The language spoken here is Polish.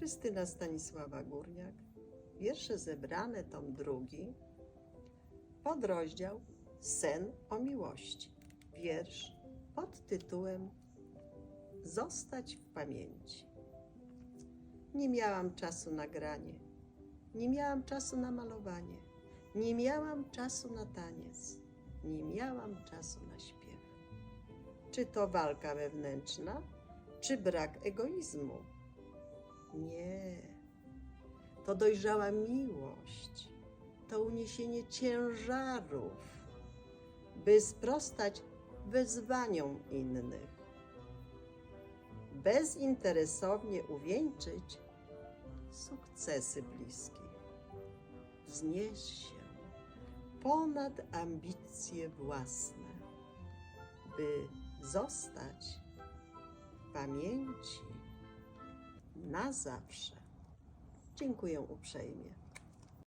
Krystyna Stanisława Górniak, wiersze zebrane, tom drugi, podrozdział Sen o miłości. Wiersz pod tytułem Zostać w pamięci. Nie miałam czasu na granie, nie miałam czasu na malowanie, nie miałam czasu na taniec, nie miałam czasu na śpiew. Czy to walka wewnętrzna, czy brak egoizmu? Nie. To dojrzała miłość, to uniesienie ciężarów, by sprostać wezwaniom innych. Bezinteresownie uwieńczyć sukcesy bliskich. Wznieść się ponad ambicje własne, by zostać w pamięci na zawsze. Dziękuję uprzejmie.